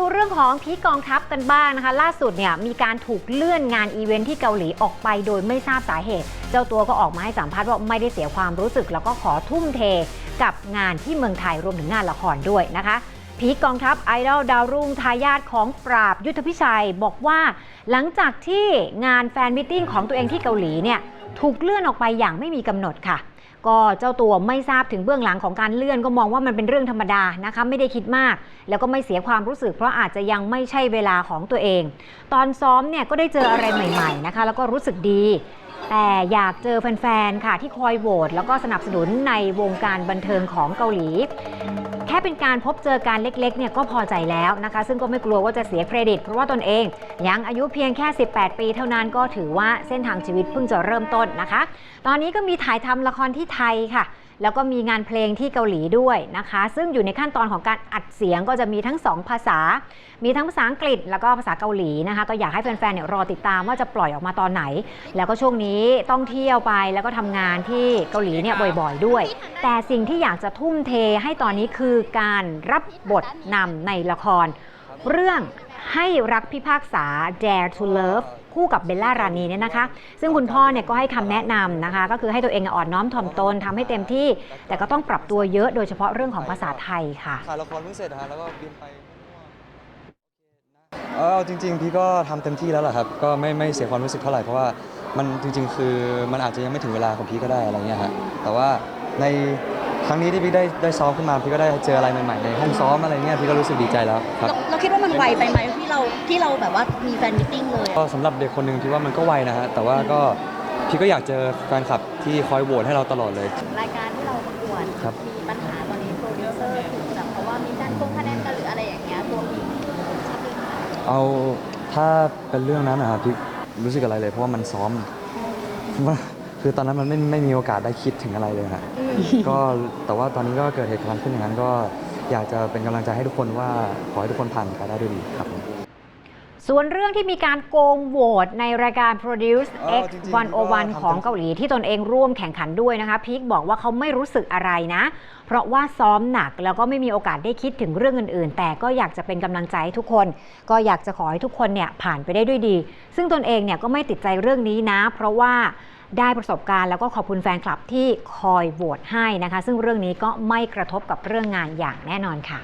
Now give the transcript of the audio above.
ดูเรื่องของพีกองทัพกันบ้างนะคะ ล่าสุดเนี่ยมีการถูกเลื่อนงานอีเวนท์ที่เกาหลีออกไปโดยไม่ทราบสาเหตุ เจ้าตัวก็ออกมาให้สัมภาษณ์ว่าไม่ได้เสียความรู้สึก แล้วก็ขอทุ่มเทกับงานที่เมืองไทยรวมถึงงานละครด้วยนะคะ พีกองทัพไอดอลดาวรุ่งทายาทของปราบยุทธพิชัย บอกว่าหลังจากที่งานแฟนมิทติ้งของตัวเองที่เกาหลีเนี่ยถูกเลื่อนออกไปอย่างไม่มีกำหนดค่ะ ก็เจ้าตัวไม่ทราบถึงเบื้องหลังของการเลื่อนก็มองว่ามันเป็นเรื่องธรรมดานะคะไม่ได้คิดมาก แล้วก็ไม่เสียความรู้สึก เพราะอาจจะยังไม่ใช่เวลาของตัวเอง ตอนซ้อมเนี่ยก็ได้เจออะไรใหม่ๆนะคะแล้วก็รู้สึกดีแต่อยากเจอแฟนๆ ค่ะที่คอยโหวตแล้วก็สนับสนุนในวงการบันเทิงของเกาหลี ค่เป็นการพบเจอการเล็กๆเนี่ยก็พอใจแล้วนะคะ ซึ่งก็ไม่กลัวว่าจะเสียเครดิต เพราะว่าตนเองยังอายุเพียงแค่ 18 ปีเท่านั้นก็ถือว่าเส้นทางชีวิตเพิ่งจะเริ่มต้นนะคะ ตอนนี้ก็มีถ่ายทำละครที่ไทยค่ะแล้วก็มีงานเพลงที่เกาหลีด้วยนะคะ ซึ่งอยู่ในขั้นตอนของการอัดเสียงก็จะมีทั้ง 2 ภาษา มีทั้งภาษาอังกฤษแล้วก็ภาษาเกาหลีนะคะ ก็อยากให้แฟนๆเนี่ยรอติดตามว่าจะปล่อยออกมาตอนไหน แล้วก็ช่วงนี้ต้องเที่ยวไปแล้วก็ทำงานที่เกาหลีเนี่ยบ่อยๆด้วย แต่สิ่งที่อยากจะทุ่มเทให้ตอนนี้คือการรับบทนำในละคร เรื่องให้รักพิพากษา Dare to Love คู่กับเบลล่ารานีเนี่ยนะคะ ซึ่งคุณพ่อเนี่ยก็ให้คำแนะนำนะคะ ก็คือให้ตัวเองอ่อนน้อมถ่อมตนทำให้เต็มที่ แต่ก็ต้องปรับตัวเยอะโดยเฉพาะเรื่องของภาษาไทยค่ะถ่ายละครเพิ่งเสร็จนะฮะแล้วก็บินไปเออเอาจริง ๆ พี่ก็ทำเต็มที่แล้วแหละครับ ก็ไม่ไม่เสียความรู้สึกเท่าไหร่เพราะว่ามันจริง ๆ คือมันอาจจะยังไม่ถึงเวลาของพี่ก็ได้อะไรเงี้ยฮะแต่ว่าใน ครั้งนี้ที่พี่ได้ได้ซ้อมขึ้นมาพี่ก็ได้เจออะไรใหม่ๆในห้องซ้อมอะไรเงี้ยพี่ก็รู้สึกดีใจแล้วครับ เราเราคิดว่ามันไวไปไหมที่เราที่เราแบบว่ามีแฟนมิทติ้งเลยก็สำหรับเด็กคนหนึ่งพี่ว่ามันก็ไวนะฮะแต่ว่าก็พี่ก็อยากเจอแฟนคลับที่คอยโหวตให้เราตลอดเลย รายการที่เราประกวดครับ มีปัญหาตอนนี้โปรดิวเซอร์ถูกจับเพราะว่ามีการโกงคะแนนกันหรืออะไรอย่างเงี้ยตัวมีคิดเองค่ะเอาถ้าเป็นเรื่องนั้นนะครับพี่รู้สึกอะไรเลย เพราะว่ามันซ้อมว่า คือตอนนั้นมันไม่ไม่มีโอกาสได้คิดถึงอะไรเลยฮะก็แต่ว่าตอนนี้ก็เกิดเหตุการณ์ขึ้นอย่างนั้นก็อยากจะเป็นกำลังใจให้ทุกคนว่าขอให้ทุกคนผ่านไปได้ด้วยดีครับผม ส่วนเรื่องที่มีการโกงโหวตในรายการ Produce เออ X จริงๆก็ทำ101ของเกาหลีที่ตนเองร่วมแข่งขันด้วยนะคะ พีคบอกว่าเขาไม่รู้สึกอะไรนะ เพราะว่าซ้อมหนักแล้วก็ไม่มีโอกาสได้คิดถึงเรื่องอื่นๆ แต่ก็อยากจะเป็นกำลังใจให้ทุกคน ก็อยากจะขอให้ทุกคนเนี่ยผ่านไปได้ด้วยดี ซึ่งตนเองเนี่ยก็ไม่ติดใจเรื่องนี้นะ เพราะว่า ได้ประสบการณ์แล้วก็ขอบคุณแฟนคลับที่คอยโหวตให้นะคะ ซึ่งเรื่องนี้ก็ไม่กระทบกับเรื่องงานอย่างแน่นอนค่ะ